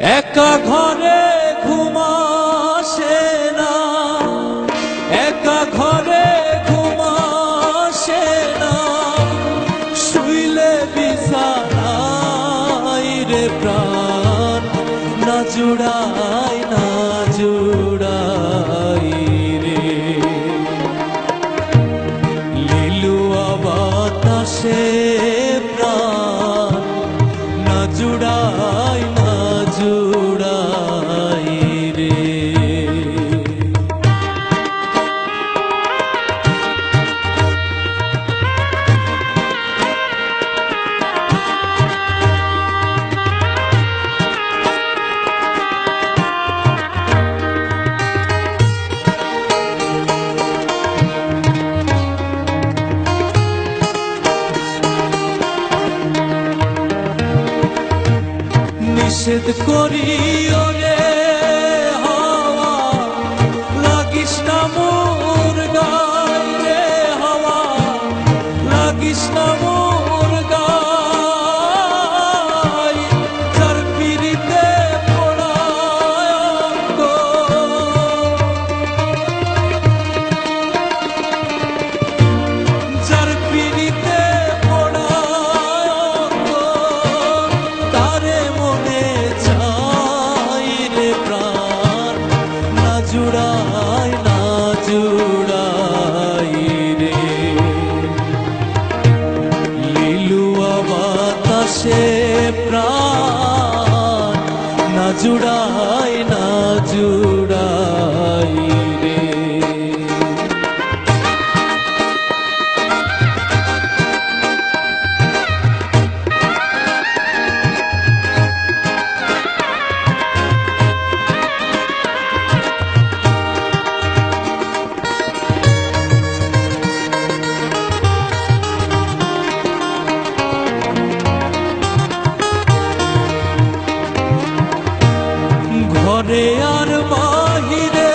একা ঘরে ঘুমাসে না, একা ঘরে ঘুমাসে না। শুইলে বিছানাই রে প্রাণ, না জুড়াই না জুড়াই রে। লিলুয়া বাতাসে Είσαι τεκόριον প্রাণ বাহিরে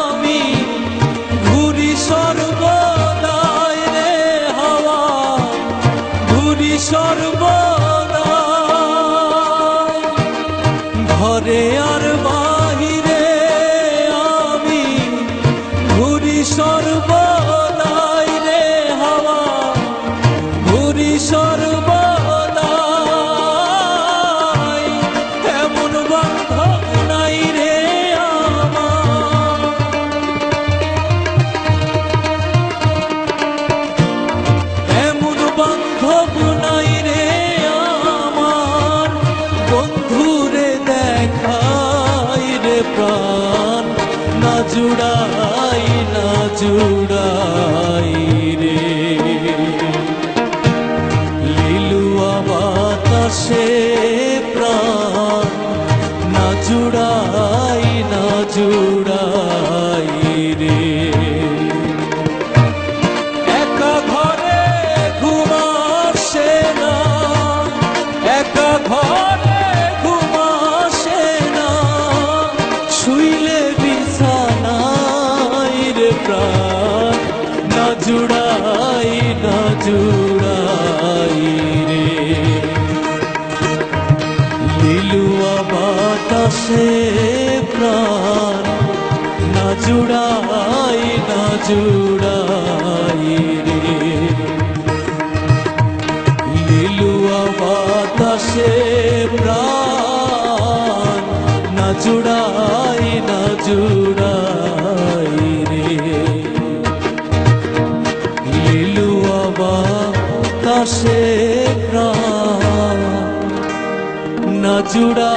আমি ঘুরি রে হাওয়া ঘুরি আর বাহিরে জুড়াই না জুড়াই রে। লিলুয়া বাতাসে প্রাণ। না জুড়াই না জুড়াই প্রাণ না জুড়াই না জুড়াই রে। লিলুয়া বাতাসে প্রাণ, না জুড়াই না জুড়াই রে। লিলুয়া বাতাসে প্রাণ, না জুড়াই না জুড়াই বাতাসে প্রাণ না জুড়া